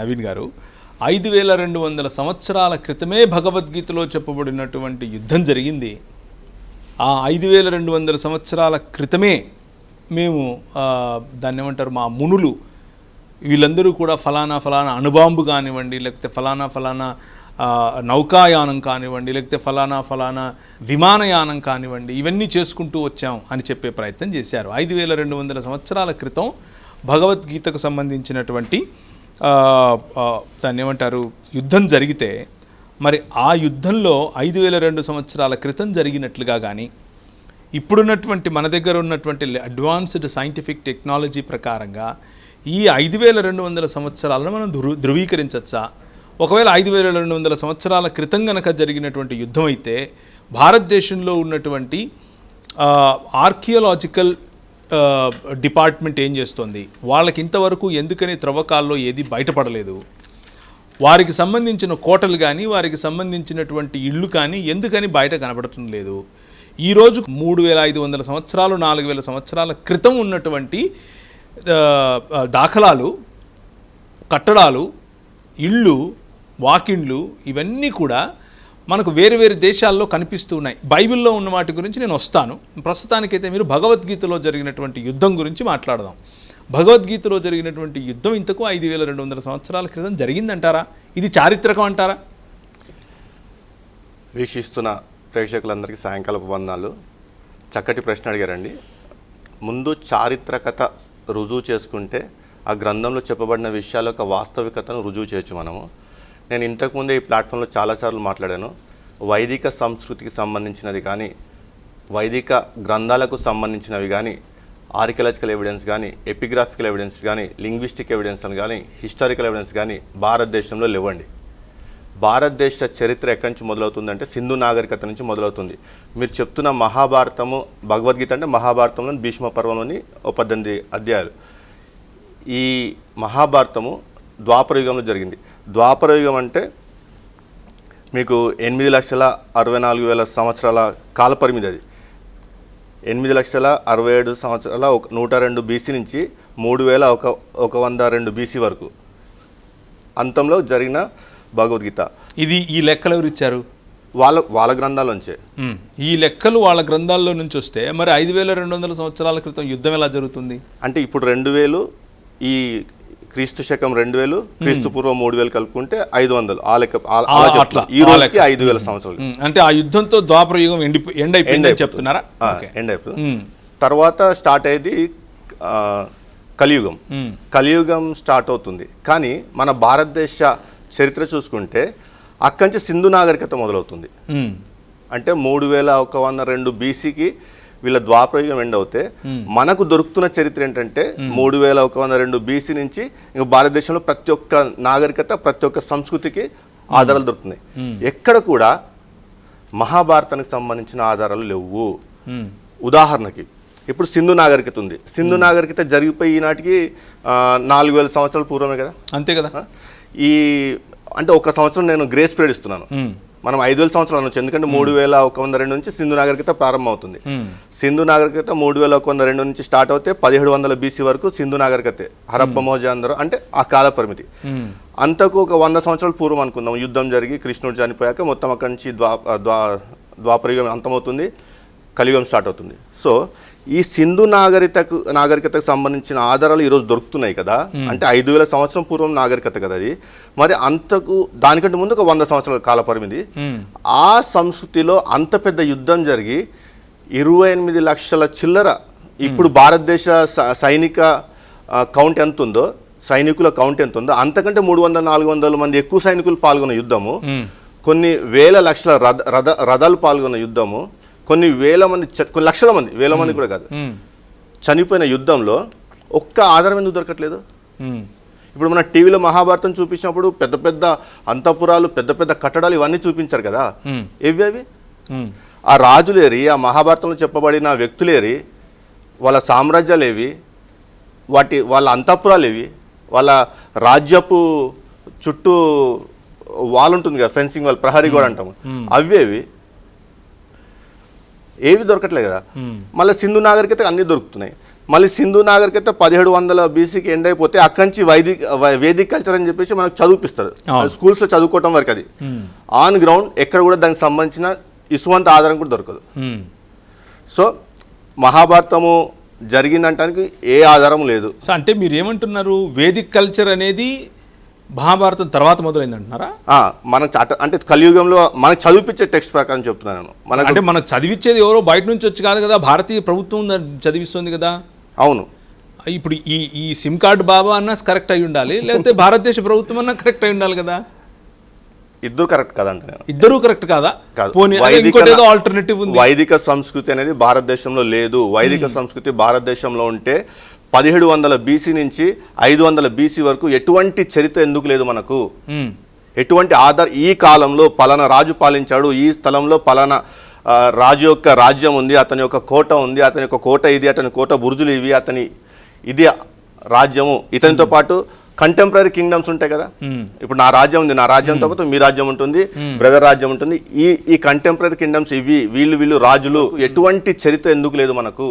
నవీన్ గారు ఐదు వేల రెండు వందల సంవత్సరాల క్రితమే భగవద్గీతలో చెప్పబడినటువంటి యుద్ధం జరిగింది. ఆ ఐదు వేల రెండు వందల సంవత్సరాల క్రితమే మేము దాన్ని ఏమంటారు మా మునులు వీళ్ళందరూ కూడా ఫలానా ఫలానా అణుబాంబు కానివ్వండి లేకపోతే ఫలానా ఫలానా నౌకాయానం కానివ్వండి లేకపోతే ఫలానా ఫలానా విమానయానం కానివ్వండి ఇవన్నీ చేసుకుంటూ వచ్చాం అని చెప్పే ప్రయత్నం చేశారు. ఐదు వేల రెండు వందల సంవత్సరాల క్రితం భగవద్గీతకు సంబంధించినటువంటి దాన్ని ఏమంటారు? యుద్ధం జరిగితే మరి ఆ యుద్ధంలో ఐదు వేల రెండు సంవత్సరాల క్రితం జరిగినట్లుగా కానీ ఇప్పుడున్నటువంటి మన దగ్గర ఉన్నటువంటి అడ్వాన్స్డ్ సైంటిఫిక్ టెక్నాలజీ ప్రకారంగా ఈ ఐదు వేల రెండు వందల సంవత్సరాలను మనం ధృ ధృవీకరించవచ్చా ఒకవేళ ఐదు వేల రెండు వందల సంవత్సరాల క్రితం గనక జరిగినటువంటి యుద్ధం అయితే భారతదేశంలో ఉన్నటువంటి ఆర్కియోలాజికల్ డిపార్ట్మెంట్ ఏం చేస్తోంది? వాళ్ళకి ఇంతవరకు ఎందుకని త్రవ్వకాల్లో ఏది బయటపడలేదు? వారికి సంబంధించిన కోటలు కానీ వారికి సంబంధించినటువంటి ఇళ్ళు కానీ ఎందుకని బయట కనబడటం లేదు? ఈరోజు మూడు వేల ఐదు వందల సంవత్సరాలు నాలుగు వేల సంవత్సరాల క్రితం ఉన్నటువంటి దాఖలాలు కట్టడాలు ఇళ్ళు వాకిండ్లు ఇవన్నీ కూడా మనకు వేరు వేరు దేశాల్లో కనిపిస్తూ ఉన్నాయి. బైబిల్లో ఉన్న వాటి గురించి నేను వస్తాను. ప్రస్తుతానికైతే మీరు భగవద్గీతలో జరిగినటువంటి యుద్ధం గురించి మాట్లాడదాం. భగవద్గీతలో జరిగినటువంటి యుద్ధం ఇంతకు ఐదు వేల రెండు వందల సంవత్సరాల క్రితం జరిగిందంటారా? ఇది చారిత్రకం అంటారా? వీక్షిస్తున్న ప్రేక్షకులందరికీ సాయంకాలపు వందనాలు. చక్కటి ప్రశ్న అడిగారండి. ముందు చారిత్రకత రుజువు చేసుకుంటే ఆ గ్రంథంలో చెప్పబడిన విషయాల యొక్క వాస్తవికతను రుజువు చేయొచ్చు మనము. నేను ఇంతకుముందే ఈ ప్లాట్ఫామ్లో చాలాసార్లు మాట్లాడాను. వైదిక సంస్కృతికి సంబంధించినది కానీ వైదిక గ్రంథాలకు సంబంధించినవి కానీ ఆర్కియలాజికల్ ఎవిడెన్స్ కానీ ఎపిగ్రాఫికల్ ఎవిడెన్స్ కానీ లింగ్విస్టిక్ ఎవిడెన్స్ అని కానీ హిస్టారికల్ ఎవిడెన్స్ కానీ భారతదేశంలో లేవండి. భారతదేశ చరిత్ర ఎక్కడి నుంచి మొదలవుతుందంటే సింధు నాగరికత నుంచి మొదలవుతుంది. మీరు చెప్తున్న మహాభారతము భగవద్గీత అంటే మహాభారతంలోని భీష్మ పర్వంలోని ఓ పద్దెనిమిది అధ్యాయాలు. ఈ మహాభారతము ద్వాపర యుగంలో జరిగింది. ద్వాపర యుగం అంటే మీకు ఎనిమిది లక్షల అరవై నాలుగు వేల సంవత్సరాల కాలపరిమితి అది ఎనిమిది లక్షల అరవై ఏడు సంవత్సరాల ఒక నూట రెండు బీసీ నుంచి మూడు వేల ఒక ఒక వంద రెండు బీసీ వరకు. అంతంలో జరిగిన భగవద్గీత. ఇది ఈ లెక్కలు ఎవరు ఇచ్చారు? వాళ్ళ వాళ్ళ గ్రంథాలోంచే మ్, ఈ లెక్కలు వాళ్ళ గ్రంథాల్లో నుంచి వస్తే మరి ఐదు వేల రెండు వందల సంవత్సరాల క్రితం యుద్ధం ఎలా జరుగుతుంది? అంటే ఇప్పుడు రెండు వేలు ఈ క్రీస్తు శకం రెండు వేలు క్రీస్తు పూర్వం మూడు వేలు కలుపుకుంటే ఐదు వందలు. ఆ లెక్క అట్లా. ఈ రోజుకి. ఐదు వేల సంవత్సరాలు. అంటే ఆ యుద్ధంతో ద్వాపర యుగం ఎండి ఎండ్ అయిపోతుంది. చెప్తున్నారా. ఎండ్ అయిపోతుంది తర్వాత స్టార్ట్ అయ్యేది కలియుగం. కలియుగం స్టార్ట్ అవుతుంది. కానీ మన భారతదేశ చరిత్ర చూసుకుంటే అక్కడి నుంచి సింధు నాగరికత మొదలవుతుంది. అంటే మూడు వేల ఒక వంద రెండు బీసీకి వీళ్ళ ద్వాపరయుగం ఎండ్ అవుతే మనకు దొరుకుతున్న చరిత్ర ఏంటంటే మూడు వేల ఒక వంద రెండు బీసీ నుంచి ఇంకా భారతదేశంలో ప్రతి ఒక్క నాగరికత ప్రతి ఒక్క సంస్కృతికి ఆధారాలు దొరుకుతున్నాయి. ఎక్కడ కూడా మహాభారతానికి సంబంధించిన ఆధారాలు లేవు. ఉదాహరణకి ఇప్పుడు సింధు నాగరికత ఉంది. సింధు నాగరికత జరిగిపోయి ఈనాటికి నాలుగు వేల సంవత్సరాల పూర్వమే కదా? అంతే కదా? ఈ అంటే ఒక సంవత్సరం నేను గ్రేస్ పీరియడ్ ఇస్తున్నాను. మనం ఐదు వేల సంవత్సరాలు అనొచ్చు. ఎందుకంటే మూడు వేల ఒక వంద రెండు నుంచి సింధు నాగరికత ప్రారంభం అవుతుంది మ్, సింధు నాగరికత మూడు వేల ఒక వంద రెండు నుంచి స్టార్ట్ అవుతే పదిహేడు వందల బీసీ వరకు సింధు నాగరికతే హరప్ప మోజాంధ్ర అంటే ఆ కాల పరిమితి. అంతకు ఒక వంద సంవత్సరాల పూర్వం అనుకుందాం. యుద్ధం జరిగి కృష్ణుడు చనిపోయాక మొత్తం అక్కడి నుంచి ద్వా ద్వా ద్వాపరయుగం అంతమవుతుంది. కలియుగం స్టార్ట్ అవుతుంది. సో ఈ సింధు నాగరికతకు నాగరికతకు సంబంధించిన ఆధారాలు ఈరోజు దొరుకుతున్నాయి కదా. అంటే ఐదు వేల సంవత్సరం పూర్వం నాగరికత కదా అది. మరి అంతకు దానికంటే ముందు ఒక వంద సంవత్సరాల కాల పరిమితి. మ్, ఆ సంస్కృతిలో అంత పెద్ద యుద్ధం జరిగి ఇరవై ఎనిమిది లక్షల చిల్లర ఇప్పుడు భారతదేశ సైనిక కౌంట్ ఎంత ఉందో సైనికుల కౌంట్ ఎంత ఉందో అంతకంటే మూడు వందల నాలుగు వందల మంది ఎక్కువ సైనికులు పాల్గొన్న యుద్ధము. కొన్ని వేల లక్షల రథ రథ రథాలు పాల్గొన్న యుద్ధము. కొన్ని వేల మంది కొన్ని లక్షల మంది వేల మంది కూడా కాదు. చనిపోయిన యుద్ధంలో ఒక్క ఆధారం ఎందుకు దొరకట్లేదు? ఇప్పుడు మన టీవీలో మహాభారతం చూపించినప్పుడు పెద్ద పెద్ద అంతఃపురాలు పెద్ద పెద్ద కట్టడాలు ఇవన్నీ చూపించారు కదా. ఏవి అవి? ఆ రాజులేరి ఆ మహాభారతంలో చెప్పబడిన వ్యక్తులేరి వాళ్ళ సామ్రాజ్యాలు ఏవి వాటి వాళ్ళ అంతఃపురాలు ఏవి వాళ్ళ రాజ్యపు చుట్టూ వాల్ ఉంటుంది కదా ఫెన్సింగ్ వాల్ ప్రహరీ గోడ అంటాము. అవేవి ఏవి దొరకట్లేదు కదా. మళ్ళీ సింధు నాగరికత అన్నీ దొరుకుతున్నాయి. మళ్ళీ సింధు నాగరికత పదిహేడు వందల బీసీకి ఎండ్ అయిపోతే అక్కడి నుంచి వైదిక వేదిక్ కల్చర్ అని చెప్పేసి మనకు చదివిపిస్తారు. స్కూల్స్లో చదువుకోవటం వరకు అది. ఆన్ గ్రౌండ్ ఎక్కడ కూడా దానికి సంబంధించిన ఇసువంత ఆధారం కూడా దొరకదు. సో మహాభారతము జరిగిందంటానికి ఏ ఆధారం లేదు. సో అంటే మీరు ఏమంటున్నారు వేదిక్ కల్చర్ అనేది మహాభారతం తర్వాత మొదలైంది అంటున్నారా చట- అంటే కలియుగంలో మనకు చదివిపించే టెక్స్ట్ ప్రకారం చెప్తున్నాను నేను. మనకు అంటే మనకు చదివించేది ఎవరో బయట నుంచి వచ్చి కాదు కదా భారతీయ ప్రభుత్వం చదివిస్తుంది కదా. అవును. ఇప్పుడు ఈ ఈ సిమ్ కార్డు బాబా అన్నా కరెక్ట్ అయి ఉండాలి లేకపోతే భారతదేశ ప్రభుత్వం అన్నా కరెక్ట్ అయి ఉండాలి కదా. ఇద్దరు కరెక్ట్ కదంట ఇద్దరూ కరెక్ట్ కాదా? కాదు. ఇంకోటి ఏదో ఆల్టర్నేటివ్ ఉంది. వైదిక సంస్కృతి అనేది భారతదేశంలో లేదు. వైదిక సంస్కృతి భారతదేశంలో ఉంటే పదిహేడు వందల బీసీ నుంచి ఐదు వందల బీసీ వరకు ఎటువంటి చరిత్ర ఎందుకు లేదు మనకు. ఎటువంటి ఆధార్ ఈ కాలంలో పలానా రాజు పాలించాడు ఈ స్థలంలో పలానా రాజు యొక్క రాజ్యం ఉంది అతని యొక్క కోట ఉంది అతని యొక్క కోట ఇది అతని కోట బురుజులు ఇవి అతని ఇది రాజ్యము. ఇతనితో పాటు కంటెంపరీ కింగ్డమ్స్ ఉంటాయి కదా? ఇప్పుడు నా రాజ్యం ఉంది నా రాజ్యంతో పాటు మీ రాజ్యం ఉంటుంది బ్రదర్ రాజ్యం ఉంటుంది. ఈ ఈ కంటెంపరీ కింగ్డమ్స్ ఇవి వీళ్ళు వీళ్ళు రాజులు ఎటువంటి చరిత్ర ఎందుకు లేదు మనకు?